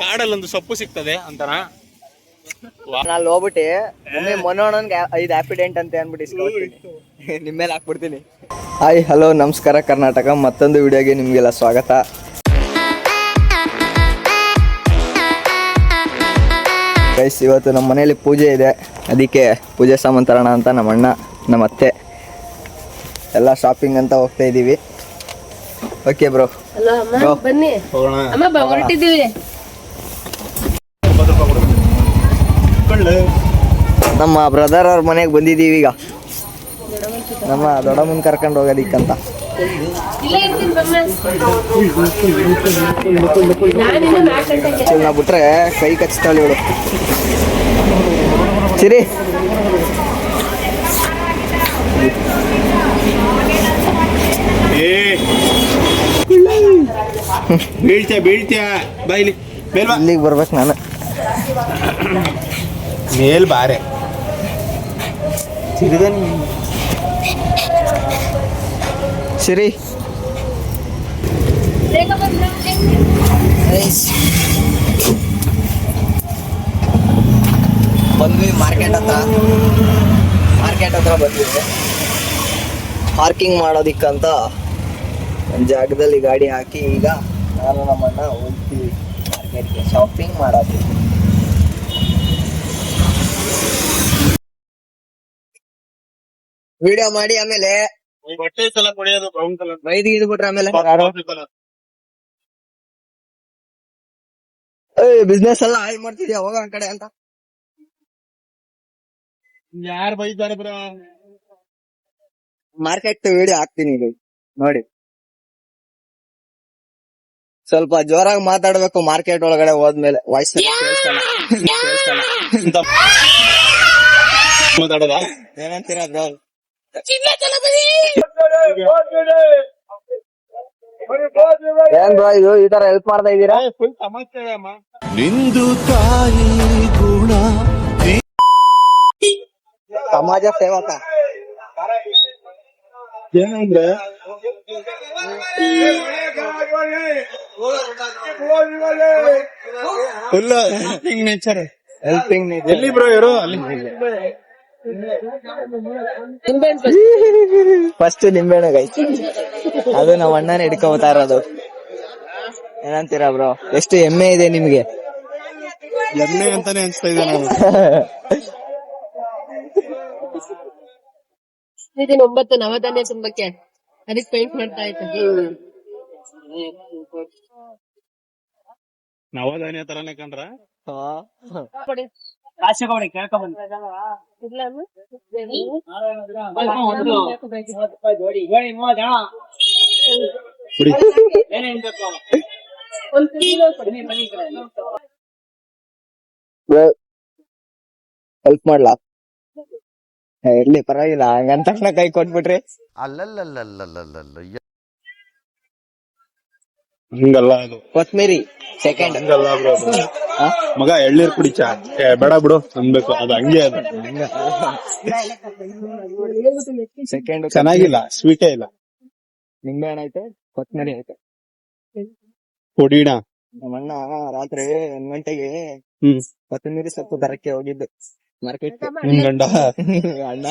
ಕಾಡಲ್ಲೊಂದು ಸೊಪ್ಪು ಸಿಗ್ತದೆ ಅಂತಾನ? ನಾಲ್ ಅಲ್ಲಿ ಹೋಗ್ಬಿಟ್ಟು ಒಮ್ಮೆ ಐದು ಆಪಿಡೆಂಟ್ ಅಂತ ಅನ್ಬಿಟ್ಟು ಇಸ್ಕೊಳ್ತೀನಿ ನಿಮ್ಮ ಮೇಲೆ ಹಾಕ್ಬಿಡ್ತೀನಿ. ಹಾಯ್ ಹಲೋ ನಮಸ್ಕಾರ ಕರ್ನಾಟಕ. ಮತ್ತೊಂದು ವಿಡಿಯೋಗೆ ನಿಮಗೆಲ್ಲ ಸ್ವಾಗತ. ಗೈಸ್ ಇವತ್ತು ನಮ್ಮ ಮನೇಲಿ ಪೂಜೆ ಇದೆ. ಅದಕ್ಕೆ ಪೂಜೆ ಸಾಮಂತರಣ ತರೋಣ ಅಂತ ನಮ್ಮ ಅಣ್ಣ ನಮ್ಮ ಅತ್ತೆ ಎಲ್ಲ ಶಾಪಿಂಗ್ ಅಂತ ಹೋಗ್ತಾ ಇದ್ದೀವಿ ಓಕೆ ಬ್ರೋ ಹಲೋ ಅಮ್ಮ ಬ್ರೋ ಬನ್ನಿ. ನಮ್ಮ ಬ್ರದರ್ ಅವ್ರ ಮನೆಗೆ ಬಂದಿದ್ದೀವಿ ಈಗ. ನಮ್ಮ ದೊಡ್ಡಮ್ಮನ ಕರ್ಕೊಂಡು ಹೋಗೋದಿಕ್ಕಂತ. ಚಿನ್ನ ಬಿಟ್ರೆ ಕೈ ಕಚ್ತಾಳೆ ಇವಳು. ಸಿರಿ. ಬೀಳ್ತ್ಯಾ ಬೀಳ್ತ್ಯಾ. ಬಾಯ್ಲಿ ಮೇಲ್ ಬಾ ಇಲ್ಲಿಗೆ ಬರ್ಬೇಕು ನಾನು. ಮೇಲ್ ಬಾರೆ ಸಿರಿ. ಬಂದ್ವಿ ಮಾರ್ಕೆಟ್ ಹತ್ರ. ಮಾರ್ಕೆಟ್ ಹತ್ರ ಬಂದ್ವಿ. ಪಾರ್ಕಿಂಗ್ ಮಾಡೋದಿಕ್ಕಂತ ಒಂದು ಜಾಗದಲ್ಲಿ ಗಾಡಿ ಹಾಕಿ ಈಗ ನಾನು ನಮ್ಮಣ್ಣ ಹೋಗ್ತೀವಿ ಮಾರ್ಕೆಟ್ಗೆ. ಶಾಪಿಂಗ್ ಮಾಡೋದು ವಿಡಿಯೋ ಮಾಡಿ ಆಮೇಲೆ ಬಟ್ಟೆ ಸಲ ಕೊಡಿಯೋದು ಬ್ರೌನ್ ಕಲರ್ ಬೈದ್ ಬಿಟ್ರೆ ಆಮೇಲೆ ಬಿಸ್ನೆಸ್ ಎಲ್ಲ ಹಾಳು ಮಾಡ್ತಿದ್ಯಾ? ಹೋಗ ಆ ಕಡೆ ಅಂತ. ಯಾರು ಬೈತಾರೆ ಬ್ರೋ? ಮಾರ್ಕೆಟ್ ವಿಡಿಯೋ ಹಾಕ್ತೀನಿ ಇದು. ನೋಡಿ. ಸ್ವಲ್ಪ ಜೋರಾಗಿ ಮಾತಾಡ್ಬೇಕು ಮಾರ್ಕೆಟ್ ಒಳಗಡೆ ಹೋದ್ಮೇಲೆ. ವಾಯ್ಸ್ ಮಾತಾಡೋದ? ಏನಂತೀರಾ ಬ್ರೋ? ಏನ್ ಬ್ರೋ ಇದು ಈ ತರ ಹೆಲ್ಪ್ ಮಾಡ್ತಾ ಇದೀರಾ ಫುಲ್ ತಮಾಷೆ ಅಮ್ಮ. ಸಮಾಜ ಸೇವಕ. ಏನಂದ್ರೆ ಫುಲ್ ನೇಚರ್ ಹೆಲ್ಪಿಂಗ್ ಎಲ್ಲಿ ಬ್ರೋ ಇವರು? ಅಲ್ಲಿ. ಫಸ್ಟ್ ನಿಂಬೆಹಣ್ಣು ಗೈ ಅದು ನಾವ್ ಅಣ್ಣನ ಹಿಡ್ಕೋತಾ ಇರೋದು. ಏನಂತೀರಾ ಬ್ರೋ ಎಷ್ಟು ಹೆಮ್ಮೆ ಇದೆ ನಿಮ್ಗೆ. ಎಮ್ಮೆ ಅಂತಾನೆ ಅನ್ಸ್ತಾ ಇದೆ ನಾನು ಇದೀನಿ ಒಂಬತ್ತು ನವಧಾನ್ಯ ತುಂಬಕ್ಕೆ ಅದಕ್ಕೆ ಪೇಂಟ್ ಮಾಡ್ತಾ ಇತ್ತು ನವಧಾನ್ಯ ತರನೇ ಕಂಡ್ರ. ಹೆಲ್ಪ್ ಮಾಡ್ಲಾ? ಇರ್ಲಿ ಪರವಾಗಿಲ್ಲ. ಹಂಗಂತ ತಕ್ಷಣ ಕೈ ಕೊಟ್ಬಿಟ್ರಿ. ಅಲ್ಲಲ್ಲಲ್ಲಲ್ಲಲ್ಲಲ್ಲ ಹಂಗಲ್ಲ ಅದು. ಕೊತ್ಮೀರಿ ಸೆಕೆಂಡ್ ಹಂಗಲ್ಲ ಬ್ರೋ ಮಗ ಎಳ್ನೀರ್ ಕುಡಿ ಏ ಬೇಡ ಬಿಡು ಅನ್ಬೇಕು ಅದು ಹಂಗೆ ಅದು. ಸೆಕೆಂಡ್ ಚೆನ್ನಾಗಿಲ್ಲ ಸ್ವೀಟೇ ಇಲ್ಲ. ನಿಂಬೆಹಣ್ಣು ಐತೆ ಕೊತ್ಮೀರಿ ಐತೆ ಕೊಡಿಡ ನಮ್ಮ ಅಣ್ಣ ರಾತ್ರಿ ಒಂದ್ ಗಂಟೆಗೆ ಹ್ಮ್. ಕೊತ್ತಂಬರಿ ಸೊಪ್ಪು ಬರಕ್ಕೆ ಹೋಗಿದ್ದು. ಮಾರ್ಕೆಟ್ ನಿನ್ ಗಂಡ ಅಣ್ಣ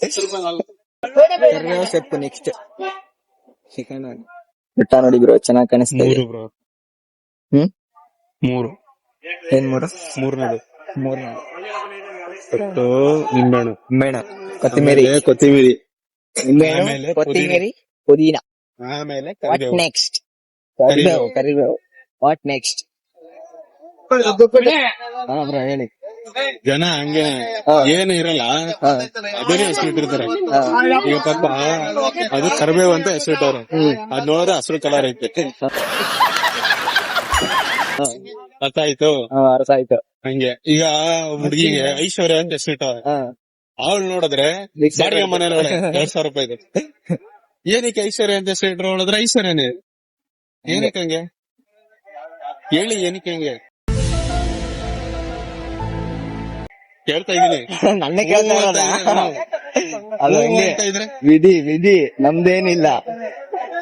ಎಷ್ಟಿದೆ? ಕರಿಬೇವು ಸೊಪ್ಪು ನೆಕ್ಸ್ಟ್ ಸೆಕೆಂಡ್ ಒನ್ ಬಿಟ್ಟ ನೋಡಿ ಬ್ರೋ ಚೆನ್ನಾಗಿ ಕಾಣಿಸ್ತಾ ಇದೆ ಮೂರು ಬ್ರೋ ಹ್ಮ್ ಮೂರು ಏನ್ ಮೂರು ಮೂರನೇದು ಮೂರ್ ಒಟ್ಟು ನಿಂಬೆಹಣ್ಣು ನಿಂಬೆಹಣ್ಣು ಕೊತ್ತಿಮೀರಿ ಆಮೇಲೆ ಕೊತ್ತಿಮೀರಿ ನಿಂಬೆಹಣ್ಣು ಆಮೇಲೆ ಕೊತ್ತಿಮೀರಿ ಪುದೀನ ಆಮೇಲೆ ವಾಟ್ ಕರಿಬೇವು ನೆಕ್ಸ್ಟ್ ಕರಿಬೇವು ಕರಿಬೇವು ವಾಟ್ ನೆಕ್ಸ್ಟ್ ಹಾ ಬ್ರೋ ಹೇಳಿ ಜನ ಹಂಗೆ. ಏನು ಇರಲ್ಲ. ಅದೇನೇ ಹೆಸರಿಟ್ಟಿರ್ತಾರೆ ಹಾ. ಈಗ ಪಾಪ ಅದು ಕರಿಬೇವು ಅಂತ ಹೆಸರಿಟ್ಟವ್ರು ಅದ್ ನೋಡಿದ್ರೆ ಹಸಿರು ಕಲರ್ ಐತೆ. ಅರ್ಥ ಆಯ್ತು ಅರ್ಥ ಆಯ್ತು ಹಂಗೆ. ಈಗ ಹುಡುಗಿಗೆ ಐಶ್ವರ್ಯ ಅಂತ ಹೆಸರಿಟ್ಟವ್ರೆ ಹಾ. ಅವಳು ನೋಡಿದ್ರೆ ಬಾಡಿಗೆ ಮನೇಲಿ ಎರಡ್ ಸಾವಿರ ರೂಪಾಯಿ ಇದೆ ಏನಕ್ಕೆ ಐಶ್ವರ್ಯ ಅಂತ ಹೆಸರಿಟ್ರು ಹೇಳಿದ್ರೆ ಐಶ್ವರ್ಯನೇ. ಏನಕ್ಕೆ ಹಂಗೆ? ಹೇಳಿ ಏನಕ್ಕೆ ಹಂಗೆ? ಕೇಳ್ತಾ ಇದೀನಿ ನನ್ನ ಕೇಳ್ತಾ ಇರೋದಾ? ಅದು ಹ್ಞೂ ಹಂಗೆ. ಅಂತ ಇದ್ರೆ? ವಿಧಿ ವಿಧಿ ನಮ್ದೇನಿಲ್ಲ.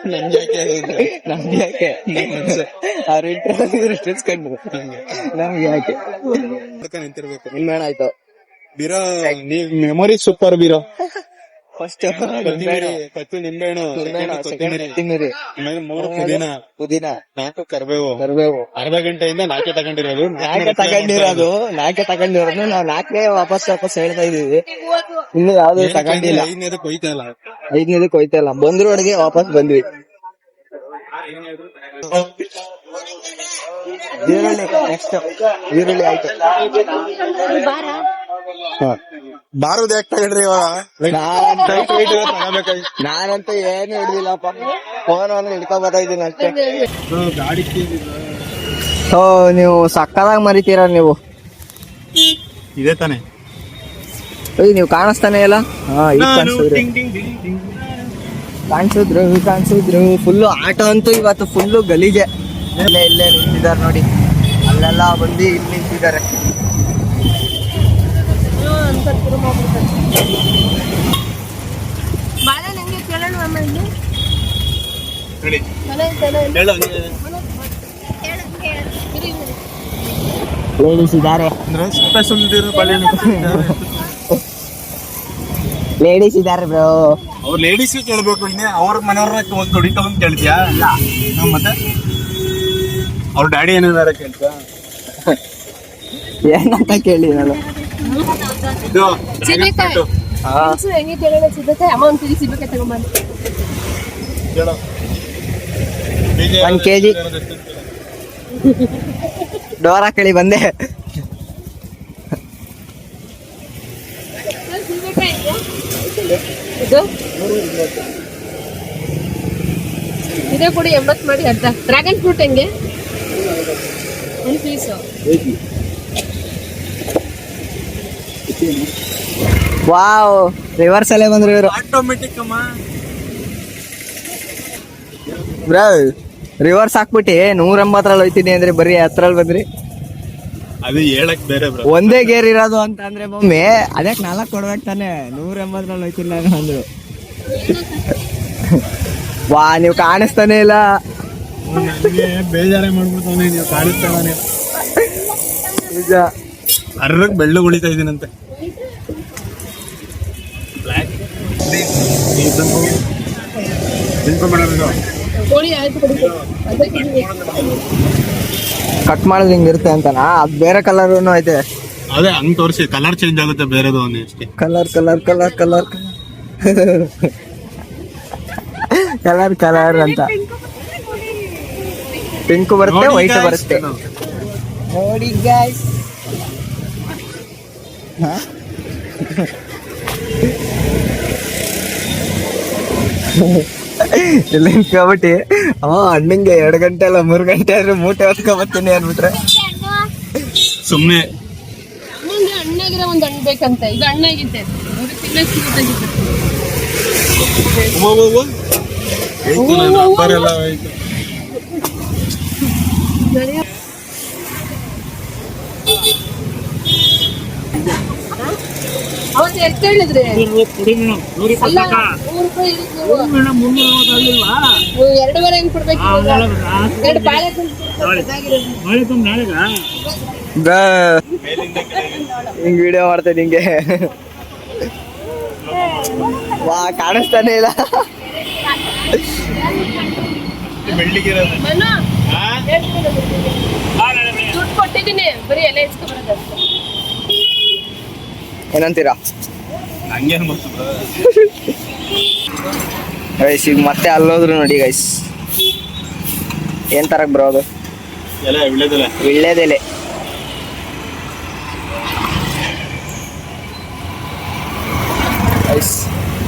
ನಮ್ಗೆ ಯಾಕೆ ನಮ್ಗೆ ಯಾಕೆ? ಅವ್ರ ಇಂಟರ್ವ್ಯೂ ಇಸ್ಕೊಂಡ್ರು ನಮ್ಗೆ ಯಾಕೆ? ನೋಡ್ಕೊಂಡ್ ನಿಂತಿರ್ಬೇಕು. ನಿಮ್ಮೇಣಾಯ್ತು ಬೀರೋ ನೀವ್ ಮೆಮೊರಿ ಸೂಪರ್ ಬೀರೋ. ಫಸ್ಟ್ ಕತ್ತು ನಿಂಬೆಹಣ್ಣು ಮೂರು ಪುದೀನ. ಪುದೀನ. ನಾಲ್ಕು ಕರ್ಬೇವು. ಕರ್ಬೇವು. ಅರ್ಧ ಗಂಟೆಯಿಂದ ನಾಕೆ ತಗೊಂಡಿರೋದು ನಾಕೆ ತಗೊಂಡಿರೋದು ನಾಕೆ ತಗೊಂಡಿರೋದು. ನಾವು ನಾಲ್ಕೇ ವಾಪಸ್ ವಾಪಸ್ ಹೇಳ್ತಾ ಇದೀವಿ ಇನ್ನು ಯಾವ್ದು ತಗೊಂಡಿಲ್ಲ. ಐದನೇದು ಕೊಯ್ತಾ ಇಲ್ಲ. ಇಲ್ಲ. ಬಂದ್ರು ಅಡಿಗೆ ವಾಪಸ್ ಬಂದ್ವಿ. ಈರುಳ್ಳಿ ನೆಕ್ಸ್ಟ್ ಈರುಳ್ಳಿ ಆಯ್ತು. ಬಾರುದ್ ಯಾಕೆ ತಗೊಂಡ್ರಿ ಇವಾಗ? ನಾನಂತೂ. ಏನು ಹಿಡಿದಿಲ್ಲಪ್ಪ. ಫೋನ್ ಅಂದ್ರೆ ಹಿಡ್ಕೊ ಬರ್ತಾ ಇದ್ದೀನಿ ಅಷ್ಟೇ ಓ ಸೊ ನೀವು ಸಕ್ಕದಾಗ ಮರಿತೀರ ನೀವು? ಇದೇ ತಾನೆ. ಏಯ್ ನೀವು ಕಾಣಿಸ್ತಾನೆ ಇಲ್ಲ? ಹಾ ಈಗ ಕಾಣಿಸಿದ್ರು ಕಾಣಿಸಿದ್ರು ಕಾಣಿಸಿದ್ರು. ಫುಲ್ಲು ಆಟೋ ಅಂತೂ ಇವತ್ತು ಫುಲ್ಲು ಗಲೀಜೆ. ಇಲ್ಲೇ ಇಲ್ಲೇ ನಿಂತಿದ್ದಾರೆ ನೋಡಿ. ಅಲ್ಲೆಲ್ಲ ಬಂದು ಇಲ್ಲಿ ನಿಂತಿದ್ದಾರೆ. ಕೇಳೋಣ ಅಮ್ಮ ಇಲ್ಲಿ. ಲೇಡೀಸ್ ಇದ್ದಾರೆ ಲೇಡೀಸ್ ಇದ್ದಾರೆ ಬ್ರೋ ಅವ್ರ ಲೇಡೀಸ್ ಕೇಳ್ಬೇಕು ಇನ್ನೇ. ಅವ್ರ ಮನೆಯವ್ರನ್ನ ಒಂದ್ ದುಡಿ ತಗೊಂಡ್ ಕೇಳ್ತೀಯಾ? ಇಲ್ಲ. ಮತ್ತೆ? ಅವ್ರ ಡ್ಯಾಡಿ ಏನಿದಾರೆ ಕೇಳ್ತಾ ಏನಂತ ಕೇಳಿ ನಾನು? ಸೀಬೆಕಾಯಿ ತಗೊಂಬಂದು ಕೇಳು. ಒಂದ್ ಕೆಜಿ. ಡೋರ್ ಹಾಕಳಿ ಬಂದೆ ಇದು ಇದೇ ಕೊಡಿ ಎಂಬತ್ ಮಾಡಿ ಅರ್ಧ ಡ್ರ್ಯಾಗನ್ ಫ್ರೂಟ್ ಹೆಂಗೆ? ಒಂದು ಪೀಸು ವಾವ್ ರಿವರ್ಸ್ ಅಲ್ಲೇ ಬಂದ್ರು ಇವರು. ಆಟೋಮೆಟಿಕ್ ಅಮ್ಮ. ಬ್ರೋ ರಿವರ್ಸ್ ಹಾಕ್ಬಿಟ್ಟಿ. ನೂರ ಎಂಬತ್ತರಲ್ಲಿ ಹೋಯ್ತೀನಿ ಅಂದ್ರೆ ಬರೀ ಹತ್ರಲ್ಲಿ ಬಂದ್ರಿ. ಅದು ಹೇಳಕ್ ಬೇರೆ ಬ್ರೋ. ಒಂದೇ ಗೇರ್ ಇರೋದು ಅಂತ ಅಂದ್ರೆ ಮಮ್ಮಿ ಅದಕ್ಕೆ ನಾಲ್ಕು ಕೊಡ್ಬೇಕು ತಾನೆ. ನೂರ ಎಂಬತ್ತರಲ್ಲಿ ಹೋಯ್ತೀನಿ ನಾನು ಅಂದ್ರು. ವಾ ನೀವು ಕಾಣಿಸ್ತಾನೆ ಇಲ್ಲ. ಬೇಜಾರೇ ಮಾಡ್ಬಿಡ್ತಾನೆ ನೀವು ಕಾಣಿಸ್ತಾನೆ ನಿಜ. ಅರ್ರಕ್ ಬೆಳ್ಳು ಉಳಿತಾ ಇದೀನಂತೆ ಕೋಳಿ ಆಯ್ತು ಕೊಡಿ ಅದಕ್ಕೆ ಕಟ್ ಮಾಡಿದ್ರೆ ಹಿಂಗ್ ಇರುತ್ತೆ ಅಂತನಾ? ಅದ್ ಬೇರೆ ಕಲರ್ ಐತೆ. ಅದೇ ಹಂಗ್ ತೋರಿಸಿ ಕಲರ್ ಚೇಂಜ್ ಆಗುತ್ತೆ ಬೇರೆದು colour colour colour colour colour colour ಅಂತ. ಪಿಂಕ್ ಬರುತ್ತೆ ವೈಟ್ ಬರುತ್ತೆ. ನೋಡಿ ನೋಡಿ ಗಾಯ್ಸ್ ಇಲ್ಲಿ ನಿಂತ್ಕೊಬಿಟ್ಟು ಅವ ಹಣ್ಣಿಂಗೆ ಎರಡು ಗಂಟೆ ಅಲ್ಲ ಮೂರು ಗಂಟೆ ಆದ್ರೆ ಮೂಟೆ ಹೊತ್ಕೊಬತ್ತೀನಿ ಅನ್ಬಿಟ್ರೆ ಸುಮ್ಮನೆ ಮುಂದೆ ಹಣ್ಣಾಗಿರೋ ಒಂದು ಹಣ್ಣು ಬೇಕಂತ. ಇದು ಹಣ್ಣಾಗಿದ್ದೆ. ಅವ್ರಿಗೆ ತಿನ್ನಕ್ ಸಿಗುತ್ತಾಗಿತ್ತು ಅವ್ವ, ಅವ್ವ. ಹೋಯ್ತು ನನ್ನ rubber ಎಲ್ಲ ಹೋಯ್ತು. ಅವತ್ತು ಎಷ್ಟು ಹೇಳಿದ್ರಿ. ಎರಡೂವರೆ ಹೆಂಗ್ ಕೊಡ್ಬೇಕು ಇವಾಗ? ಎರಡು ಬಾಳೆಹಣ್ಣು ಹಿಂಗ್ ವಿಡಿಯೋ ಮಾಡ್ತೇನೆ ಹಿಂಗೆ ವಾ ಕಾಣಿಸ್ತಾನೆ ಇಲ್ಲ? ದುಡ್ಡು ಕೊಟ್ಟಿದ್ದೀನಿ. ಬರೀ ಎಲೆ ಇಸ್ಕೊಂಡ್ ಬರೋದು ಏನಂತೀರಾ. ಗೈಸ್ ಈಗ ಮತ್ತೆ ಅಲ್ಲೋದ್ರು ನೋಡಿ ಗೈಸ್ ಏನ್ ತರಕ್ ಬರೋದು. ವಿಳ್ಳೆದೆಲೆ ಗೈಸ್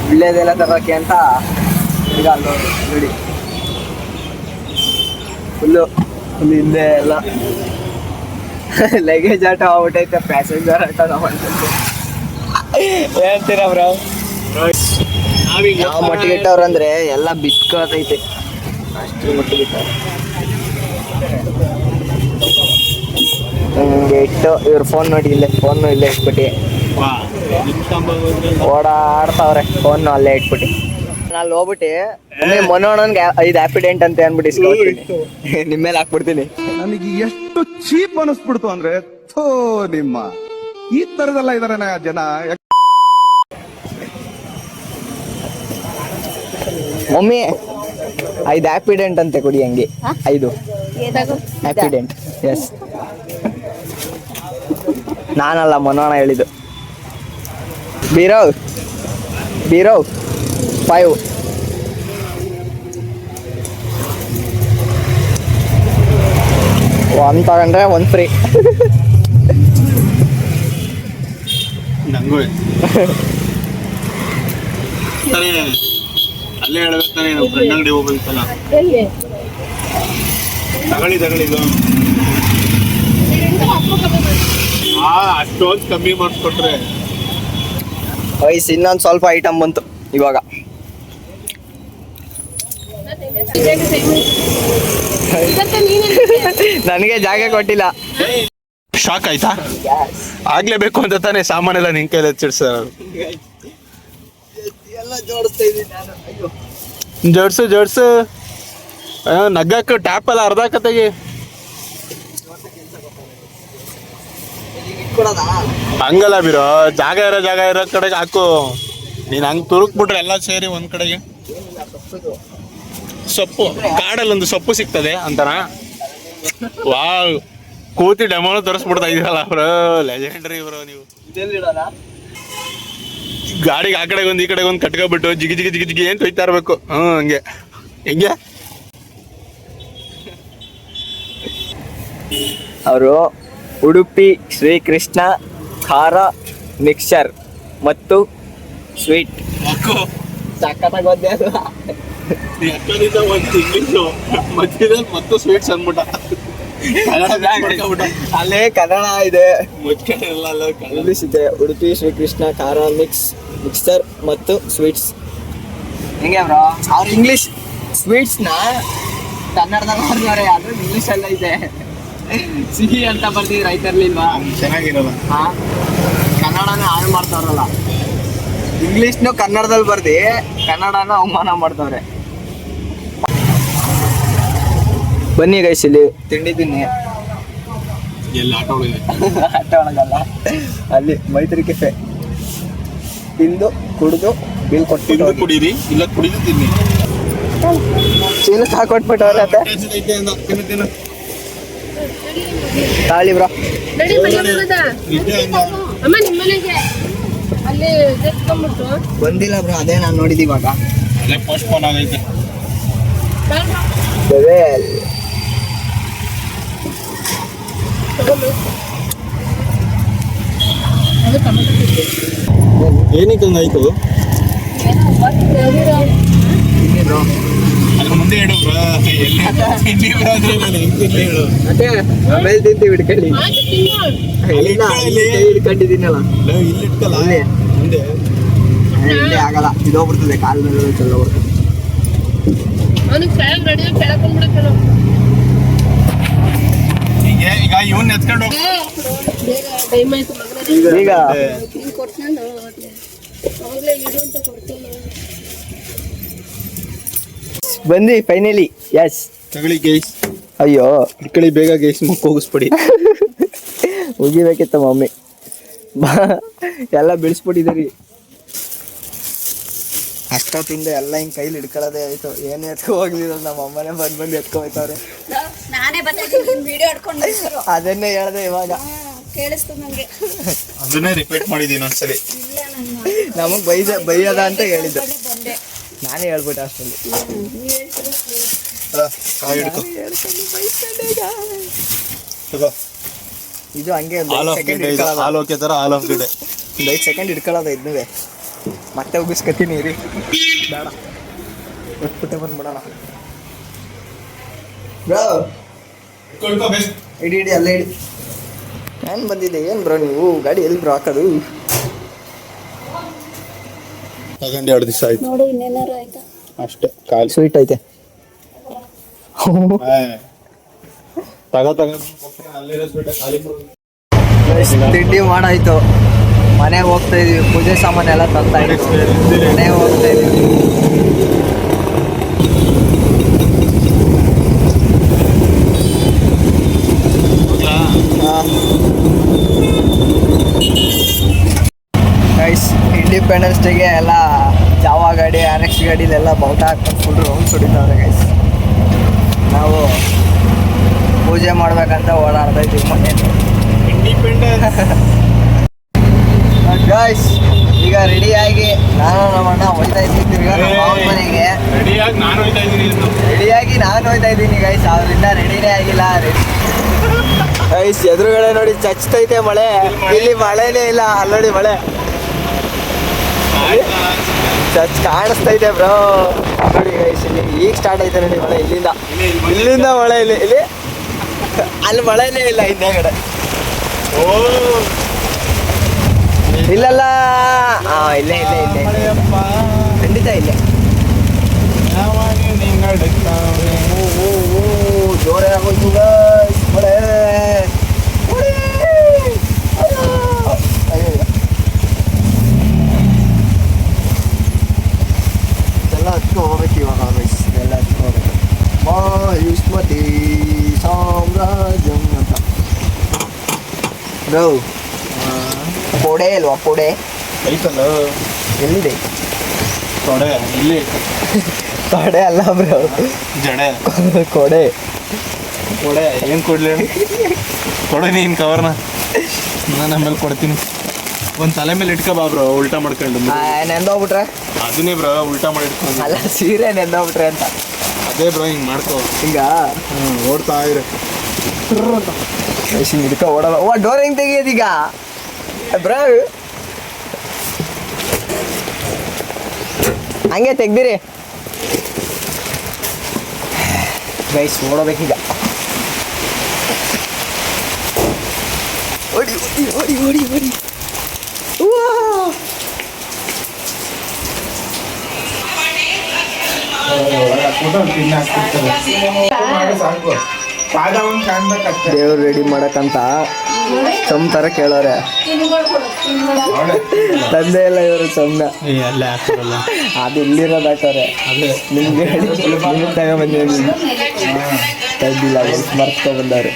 ವಿಳ್ಳೆದೆಲೆ ತರಕ್ಕೆ ಅಂತ ಈಗ ಅಲ್ಲೋದ್ರು. ನೋಡಿ. ಫುಲ್ಲು ಫುಲ್ ಹಿಂದೆ ಎಲ್ಲ. ಲಗೇಜ್ ಆಟ ಆಗ್ಬಿಟ್ಟೈತೆ ಪ್ಯಾಸೆಂಜರ್ ಆಟ ನಾವು ಹೇಳ್ತೀರಾ ಬ್ರೋ? ನಾವೀಗ ಯಾವ ಮಟ್ಟಿಗೆ ಇಟ್ಟವ್ರ ಅಂದ್ರೆ ಎಲ್ಲ ಬಿತ್ಕೋತೈತೆ. ಅಷ್ಟು ಮಟ್ಟಿಗೆ ಹಿಂಗೆ ಇಟ್ಟು ಇವ್ರ ಫೋನ್ ನೋಡಿ ಇಲ್ಲೇ ಫೋನ್ ಇಲ್ಲೇ ಇಟ್ಬಿಟ್ಟು. ವಾ, ಓಡಾಡ್ತಾವ್ರೆ ಫೋನ್ ಅಲ್ಲೇ ಇಟ್ಬಿಟ್ಟು. ನಾನು ಹೋಗ್ಬಿಟ್ಟು ಮನೋಣನ್ಗೆ ಐದು ಆಕ್ಸಿಡೆಂಟ್ ಅಂತ ಅನ್ಬಿಟ್ಟು ಇಸ್ಕೊಳ್ತೀನಿ ನಿಮ್ಮ ಮೇಲೆ ಹಾಕ್ಬಿಡ್ತೀನಿ. ನನಗೆ ಎಷ್ಟು ಚೀಪ್ ಅನಿಸ್ಬಿಡ್ತು ಅಂದ್ರೆ ಥೋ ನಿಮ್ಮ. ಈ ತರದೆಲ್ಲ ಇದಾರೆ ಜನ. ಮಮ್ಮಿ ಐದು ಆಕ್ಸಿಡೆಂಟ್ ಅಂತೆ ಕೊಡಿ ಹಂಗೆ. ಐದು. ಆಕ್ಸಿಡೆಂಟ್ ಎಸ್ ನಾನಲ್ಲ ಮನೋಣ ಹೇಳಿದ್ದು. ಬೀರವ್ ಬೀರವ್ ಫೈವ್ ಒಂದು ತಗೊಂಡ್ರೆ ಒಂದು ಫ್ರೀ ನಂಗೂ. ಅಲ್ಲೇ ಹೇಳ್ಬೇಕಾನೆ ತಾನೇ ನಮ್ಮ ಫ್ರೆಂಡ್ ಅಂಗಡಿ ಹೋಗ್ಬೇಕಲ್ಲ. ತಗೊಳ್ಳಿ ತಗೊಳ್ಳಿ ಇದು. ಆ ಅಷ್ಟೊಂದು ಕಮ್ಮಿ ಮಾಡಿಸ್ಕೊಟ್ರೆ. ವಯಸ್ಸು ಇನ್ನೊಂದು ಸ್ವಲ್ಪ ಐಟಮ್ ಬಂತು ಇವಾಗ. ನನಗೆ ಜಾಗ ಕೊಟ್ಟಿಲ್ಲ. ಶಾಕ್ ಆಯ್ತಾ? ಆಗ್ಲೇಬೇಕು ಅಂತ ತಾನೇ ಸಾಮಾನೆಲ್ಲ ನಿನ್ ಕೈಲಿ ಹಚ್ಚಿಡ್ಸ ಜೋಡಿಸ್ತಾ ಇದ್ದೀನಿ ನಾನು. ಅಯ್ಯೋ. ಜಡ್ಸು ಜಡ್ಸು. ನಗ್ಗಕ್ಕೆ ಟ್ಯಾಪ್ ಎಲ್ಲ ಅರ್ಧ ಕತೆಗೆ ಹಂಗಲ್ಲ ಬಿರೋ ಜಾಗ ಇರೋ ಜಾಗ ಇರೋ ಕಡೆಗೆ ಹಾಕು. ನೀನ್ ಹಂಗ್ ತುರುಕ್ಬಿಟ್ರೆ ಎಲ್ಲ ಸೇರಿ ಒಂದ್ ಕಡೆಗೆ. ಸೊಪ್ಪು ಕಾಡಲ್ಲಿ ಒಂದು ಸೊಪ್ಪು ಸಿಗ್ತದೆ ಅಂತಾರ ವಾ ಕೂತಿ ಡೆಮೋನು ತೋರಿಸ್ಬಿಡ್ತಾ ಇದ್ರಲ್ಲ ಬ್ರೋ ಲೆಜೆಂಡ್ರಿ ಬ್ರೋ ನೀವು. ಗಾಡಿಗೆ ಆ ಕಡೆಗೆ ಒಂದು ಈ ಕಡೆಗೆ ಒಂದು ಕಟ್ಕೊಬಿಟ್ಟು ಜಿಗಿ ಜಿಗಿ ಜಿಗಿ ಜಿಗಿ ಏನು ತೊಯ್ತಾ ಇರಬೇಕು? ಹ್ಞೂ ಹಂಗೆ. ಹೆಂಗೆ. ಅವರು ಉಡುಪಿ ಶ್ರೀಕೃಷ್ಣ ಖಾರ ಮಿಕ್ಸರ್ ಮತ್ತು ಸ್ವೀಟ್. ಒಂದು ತಿಂಗಳು ಮಧ್ಯದಲ್ಲಿ ಮತ್ತು ಸ್ವೀಟ್ಸ್ ಅಂದ್ಬಿಟ್ಟ. ಅಲ್ಲೇ ಕನ್ನಡ ಇದೆ. ಅಲ್ಲ. ಇಂಗ್ಲಿಷ್ ಇದೆ ಉಡುಪಿ ಶ್ರೀಕೃಷ್ಣ ಖಾರ ಮಿಕ್ಸ್ ಮಿಕ್ಸರ್ ಮತ್ತು ಸ್ವೀಟ್ಸ್ ಹೆಂಗೆ ಬ್ರೋ? ಅವ್ರು ಇಂಗ್ಲಿಷ್ ಸ್ವೀಟ್ಸ್ನ ಕನ್ನಡದಾಗ ಬರ್ತಾರೆ ಅದು ಇಂಗ್ಲಿಷ್ ಎಲ್ಲ ಇದೆ. ಸಿಹಿ ಅಂತ ಬರ್ತೀವಿ ರೈತರ್ಲಿಲ್ವಾ ಚೆನ್ನಾಗಿರಲ್ಲ. ಕನ್ನಡನ ಹಾಳು ಮಾಡ್ತಾರಲ್ಲ ಇಂಗ್ಲಿಷ್ನು ಕನ್ನಡದಲ್ಲಿ ಬರ್ದಿ ಕನ್ನಡನ ಅವಮಾನ ಮಾಡ್ತಾವ್ರೆ. ಬನ್ನಿ ಗೈಸ್ ಇಲ್ಲಿ. ತಿಂಡಿ ತಿನ್ನಿ. ಎಲ್ಲ ಆಟೋ ಒಳಗಲ್ಲ. ಅಲ್ಲಿ ಮೈತ್ರಿ ಕೆಫೆ ತಿಂದು ಕುಡಿದು ಬಿಲ್ ತಿಂದು ಕೊಟ್ಬಿಟ್ಟು ಕುಡೀರಿ ಇಲ್ಲ ಕುಡಿದು ತಿನ್ನಿ. ಚೀಲಕ್ಕೆ ಹಾಕೊಟ್ಬಿಟ್ಟವ್ರೆ ಅತ್ತೆ. ಅಂದ. ತಾಳಿ ಬ್ರೋ ಬಂದಿಲ್ಲ ಬ್ರೋ ಅದೇ ನಾನು ನೋಡಿದ್ದೀವಾಗ ಅಲ್ಲೇ ಪೋಸ್ಟ್ಪೋನ್ ಆಗೈತೆ. ಏನಕ್ಕೆ ಹಂಗಾಯ್ತು ಮುಂದೆ ಹೇಳು ಆಮೇಲೆ ತಿಂತೀವಿ ಹಿಡ್ಕೊಳ್ಳಿ ಇಲ್ಲ ಹಿಡ್ಕೊಂಡಿದ್ದೀನಲ್ಲ ಇಟ್ಕಲ್ಲ. ಅಲ್ಲೇ. ಮುಂದೆ ಇಲ್ಲೇ ಆಗಲ್ಲ. ಇದೋಗ್ಬಿಡ್ತದೆ ಕಾಲ್ ಮೇಲೆ ಚೆಲ್ಲ ಬರ್ತದೆ ಅವನಿಗೆ ಕೆಳಗೆ ರೆಡಿ ಕೆಳಗೆ ಬಂದ್ಬಿಡಕ್ಕೆ ಈಗ ಇವನ್ ಎತ್ಕೊಂಡು ಹೋಗ್ ಬೇಗ ಟೈಮ್ ಆಯ್ತು ಮಗನೇ ಈಗ? ಬಂದಿ ಫೈನಲಿ ಎಸ್ ತಗೊಳ್ಳಿ ಗೇಸ್. ಅಯ್ಯೋ. ಇಟ್ಕೊಳ್ಳಿ ಬೇಗ ಗೈಸ್ ಮುಖ ಹೋಗಿಸ್ಬಿಡಿ. ಮುಗಿಬೇಕಿತ್ತ ಮಮ್ಮಿ. ಬಾ ಎಲ್ಲ ಬಿಡಿಸ್ಬಿಟ್ಟಿದ್ದೀರಿ. ಅಷ್ಟೊತ್ತಿಂದ ಎಲ್ಲ ಹಿಂಗೆ ಕೈಲಿ ಹಿಡ್ಕೊಳ್ಳೋದೇ ಆಯ್ತು. ಏನು ಎತ್ಕೊ ಹೋಗ್ಲಿಲ್ಲ ನಮ್ಮ ಅಮ್ಮನೇ ಬಂದು ಬಂದು ಎತ್ಕೊ ಹೋಯ್ತವ್ರೆ ನಾನೇ ಬರ್ತಿದ್ದೀನಿ ವಿಡಿಯೋ ಹಿಡ್ಕೊಂಡು ಬಂದಿದ್ರು ಅದನ್ನೇ ಹೇಳ್ದೆ ಇವಾಗ. ಕೇಳಿಸ್ತು ನಂಗೆ. ಅದನ್ನೇ ರಿಪೀಟ್ ಮಾಡಿದೀನಿ ಒಂದ್ಸಲಿ ಇಲ್ಲ ನಾನು ನಮಗ್ ಬೈದ ಬೈಯದ ಅಂತ ಹೇಳಿದ್ದು. ನಾನೇ ಹೇಳ್ಬಿಟ್ಟೆ ಅಷ್ಟೊಂದು ಇದು ಹಂಗೆ ಆಲ್ ಓಕೆ ತರ ಆಲ್ ಆಫ್ ಗಿಡ ಒಂದು ಐದು ಸೆಕೆಂಡ್ ಹಿಡ್ಕೊಳ್ಳೋದು ಇದ್ನುವೆ. ಮತ್ತೆ ಉಗಿಸ್ಕತೀನಿ ರೀ ಬೇಡ. ಬಂದ್ಬಿಡೋಣ. ಬ್ರೋ. ಇಡಿ ಇಡಿ ಅಲ್ಲೇ ಇಡಿ. ಏನು ಬಂದಿದೆ? ಏನು ಬ್ರೋ ನೀವು? ಗಾಡಿ ಎಲ್ಲಿ ಬ್ರೋ ಹಾಕೋದು? ತಗೊಂಡು ಎರಡು ದಿವಸ ಆಯ್ತು. ನೋಡಿ ಇನ್ನೇನಾರು ಆಯ್ತಾ? ಅಷ್ಟೇ ಕಾಲು. ಸ್ವೀಟ್ ಐತೆ. ತಗೋ ತಗೋ. ತಿಂಡಿ ಮಾಡಾಯ್ತು. ಮನೆಗೆ ಹೋಗ್ತಾ ಇದೀವಿ. ಪೂಜೆ ಸಾಮಾನೆಲ್ಲ ತಂತಾ ಇದೀವಿ ಮನೆಗೆ ಹೋಗ್ತಾ ಇದೀವಿ ಗೈಸ್ ಇಂಡಿಪೆಂಡೆನ್ಸ್ ಡೇಗೆ ಎಲ್ಲ ಜಾವಾ ಗಾಡಿ ಆರ್ ಎಕ್ಸ್ ಗಾಡಿಲೆಲ್ಲ ಬೌಟ ಹಾಕೊಂಡು ಫುಲ್ ರೌಂಡ್ಸ್ ಹೊಡಿತಾವ್ರೆ ಗೈಸ್ ನಾವು ಪೂಜೆ ಮಾಡ್ಬೇಕಂತ ಓಡಾಡ್ತಾ ಇದ್ದೀವಿ ಮನೆಯಲ್ಲಿ ಗಾಯ್ಸ್ ಈಗ ರೆಡಿಯಾಗಿ ನಾನು ನಮ್ಮ ಅಣ್ಣ ಹೋಯ್ತಾ ತಿರ್ಗಾ ಮಾವನ ಮನೆಗೆ. ರೆಡಿಯಾಗಿ ನಾನು ಹೋಯ್ತಾ ಇದ್ದೀನಿ ರೆಡಿಯಾಗಿ ನಾನು ಹೋಯ್ತಾ ಇದ್ದೀನಿ ಗೈಸ್ ಅವರಿಂದ ರೆಡಿನೇ ಆಗಿಲ್ಲ ರೆಡಿ ಗೈಸ್ ಎದುರುಗಡೆ ನೋಡಿ ಚಚ್ತೈತೆ ಮಳೆ. ಇಲ್ಲಿ ಮಳೆನೇ ಇಲ್ಲ ಅಲ್ಲಿ ಮಳೆ. ಚಚ್ ಕಾಣಿಸ್ತೈತೆ ಬ್ರೋ ನೋಡಿ ಗೈಸ್ ಇಲ್ಲಿ ಈಗ ಸ್ಟಾರ್ಟ್ ಆಯ್ತು ನೋಡಿ ಮಳೆ ಇಲ್ಲಿಂದ ಇಲ್ಲಿಂದ ಮಳೆ ಇಲ್ಲಿ ಇಲ್ಲಿ ಅಲ್ಲಿ ಮಳೆನೇ ಇಲ್ಲ ಹಿಂದೆಗಡೆ ಓ ಇಲ್ಲಲ್ಲ ಹಾ ಇಲ್ಲೇ ಇಲ್ಲೇ ಇಲ್ಲೇ ಖಂಡಿತ ಇಲ್ಲೇ ಓ ಓ ಓ ಜೋರೇ ಆಗೋಯ್ತು guys, ಮಳೆ ಮಳೆ! ಅಯ್ಯೋ! ಅಯ್ಯೋ, ಅಯ್ಯೋ. ಇದೆಲ್ಲ ಹತ್ಕೊ ಹೋಗ್ಬೇಕು ಇವಾಗ ಇದೆಲ್ಲ ಹತ್ಕೊ ಹೋಗ್ಬೇಕು ಮಾಯುಷ್ಮತಿ ಸಾಮ್ರಾಜ್ಯಂ ಅಂತ ಬ್ರೋ ಪೊಡೆ ಅಲ್ವಾ ಪೊಡೆ? ಐತಲ್ಲ? ಎಲ್ಲಿದೆ? ತೊಡೆ ಇಲ್ಲಿ. ತೊಡೆ ಅಲ್ಲ ಬ್ರೋ. ಜಡೆ. ಕೊಡೆ. ಕೊಡೆ ಏನ್ ಕೊಡ್ಲಿ? ಕೊಡು ನೀನ್ ಕವರ್ನ ನಾನು ಆಮೇಲೆ ಕೊಡ್ತೀನಿ. ಒಂದ್ ತಲೆ ಮೇಲೆ ಇಟ್ಕೋ ಬಾ ಬ್ರೋ ಉಲ್ಟಾ ಮಾಡ್ಕೊಂಡು ನೆಂದೋಗ್ಬಿಟ್ರೆ? ಅದನ್ನೇ ಬ್ರೋ ಉಲ್ಟಾ ಮಾಡಿ ಇಟ್ಕೊಂಡು ಅಲ್ಲ ಸೀರೆ ನೆಂದೋಗ್ಬಿಟ್ರೆ ಅಂತ. ಅದೇ ಬ್ರೋ ಹಿಂಗ್ ಮಾಡ್ಕೋ. ಹಿಂಗ? ಓಡ್ತಾ ಇರು. ಹಿಂಗ್ ಹಿಡ್ಕೊ ಓಡಲ್ಲ. ಓ ಡೋರ್ ಹೆಂಗ್ ತೆಗಿಯೋದೀಗ ಬ್ರೋ. ಹಂಗೆ ತೆಗ್ದಿರಿ. ಗೈಸ್ ಓಡೋಬೇಕೀಗ ಓಡಿ ಓಡಿ ಓಡಿ ಓಡಿ ಓಡಿ. ದೇವ್ರು ರೆಡಿ ಮಾಡಕ್ಕಂತ ಚಮ್ ತರ ಕೇಳೋರೆ. ತಂದೆ ಇಲ್ಲ ಇವರು ಚಮ್ನ ಅದು ಇಲ್ಲಿರೋದು ಹಾಕೋರೆ. ಅದೇ ನಿಮ್ಗೆ ಹೇಳಿ. ನಿಮ್ಗೆ ತಗೊಂಬಂದಿದ್ದೀನಿ ತಂದಿಲ್ಲ ಮರ್ತ್ಕೊ ಬಂದವ್ರೆ.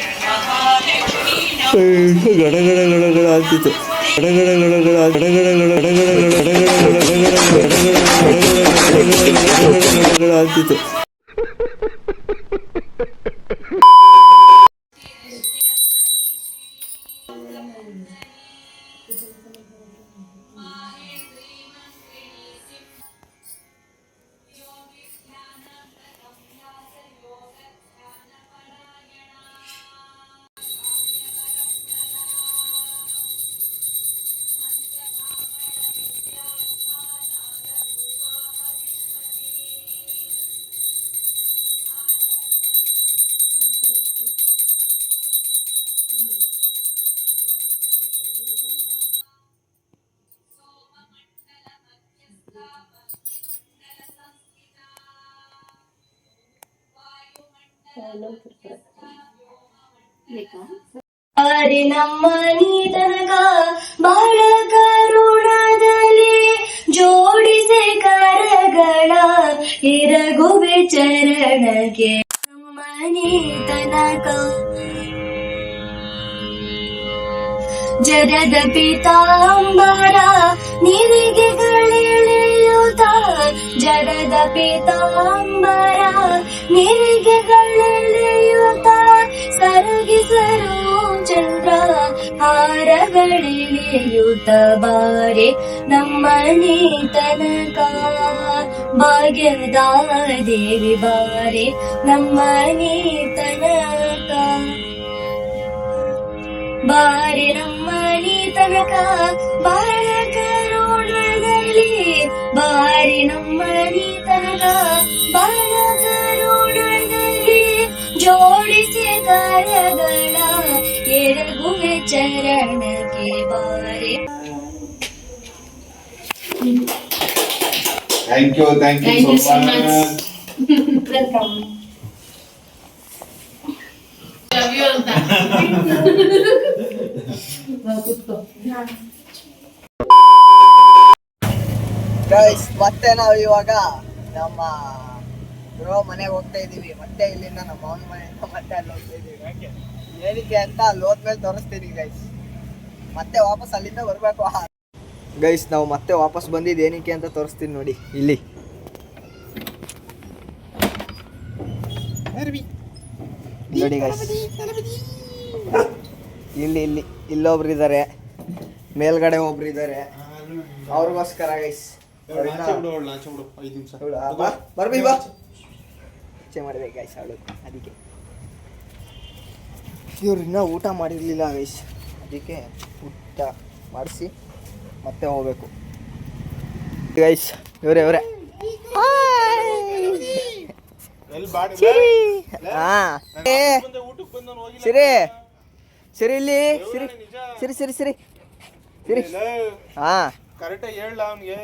ಗಡ ಗಡ ಗಡ ಗಡ ಅಂತಿತ್ತು. ആദ്യത്തെ ನಮ್ಮ ನೀ ತನಗ ಬಹಳ ಕರುಣದಲ್ಲಿ ಜೋಡಿಸೆ ಕರಗಳ ಎರಗುವೆ ಚರಣಗೆ. ನಮ್ಮ ನೀ ತನಕ ಜಗದ ಪಿತಾಂಬರ ನಿನಗೆ ಗಳಿಳೆ ನಿರಿಗೆಗಳೆಳೆಯುತ್ತ ಜಡದ ಪೀತಾಂಬರ ನಿರಿಗೆಗಳೆಳೆಯುತ್ತ ಸರಗಿಸರು ಚಂದ್ರ ಹಾರಗಳೆಳೆಯುತ್ತ ಬಾರೆ ನಮ್ಮ ನೀತನಕ ಭಾಗ್ಯದ ದೇವಿ ಬಾರೆ ನಮ್ಮ ನೀತನಕ. ಬಾರಿ ನಮ್ಮ ತನಕ ಬಾಳ ಕರುಣದಲ್ಲಿ ಬಾರಿನಮ್ಮ ನೀತನ ಬಾಲಗರುಣದಲ್ಲಿ ಜೋಡಿಸಿ ಕರಗಳ ಎರಗುವೆ ಚರಣಕ್ಕೆ ಬಾರಿ Thank you, thank you, thank so, you so much. much. Welcome. Love you all. Thank you. Guys ಮತ್ತೆ ನಾವು ಇವಾಗ ನಮ್ಮ ಗ್ರೋ ಮನೆಗೆ ಹೋಗ್ತಾ ಇದೀವಿ. ಮತ್ತೆ ಇಲ್ಲಿಂದ ನಮ್ಮ ಮಾವನ ಮನೆಯಿಂದ ಮತ್ತೆ ಅಲ್ಲಿ ಹೋಗ್ತಾ ಇದೀವಿ. ಏನಕ್ಕೆ ಅಂತ ಅಲ್ಲಿ ಹೋದ್ಮೇಲೆ ತೋರಿಸ್ತೀನಿ ಗೈಸ್ ಮತ್ತೆ ವಾಪಸ್ ಅಲ್ಲಿಂದ ಬರಬೇಕು. ಗೈಸ್ ನಾವು ಮತ್ತೆ ವಾಪಸ್ ಬಂದಿದ್ದು ಏನಕ್ಕೆ ಅಂತ ತೋರಿಸ್ತೀನಿ ನೋಡಿ ಇಲ್ಲಿ. ನೋಡಿ ಗೈಸ್ ಇಲ್ಲಿ ಇಲ್ಲಿ ಇಲ್ಲೊಬ್ರು ಇದ್ದಾರೆ ಮೇಲ್ಗಡೆ ಒಬ್ರು ಇದ್ದಾರೆ ಅವ್ರಿಗೋಸ್ಕರ ಗೈಸ್ ಮಾಡಿದೆ ಗೈಸ್ ಅವಳು ಅದಕ್ಕೆ. ಇವ್ರು ಇನ್ನೂ ಊಟ ಮಾಡಿರ್ಲಿಲ್ಲ ಗೈಸ್ ಅದಕ್ಕೆ ಊಟ ಮಾಡಿಸಿ ಮತ್ತೆ ಹೋಗ್ಬೇಕು. ಗೈಸ್ ಇವರೇ ಇವರೇ. ಸಿರಿ. ಸಿರಿ ಇಲ್ಲಿ. ಸಿರಿ. ಸಿರಿ ಸಿರಿ ಸಿರಿ. ಸಿರಿ. ಹಾ. ಕರೆಕ್ಟಾಗಿ ಹೇಳ ಅವ್ನಿಗೆ?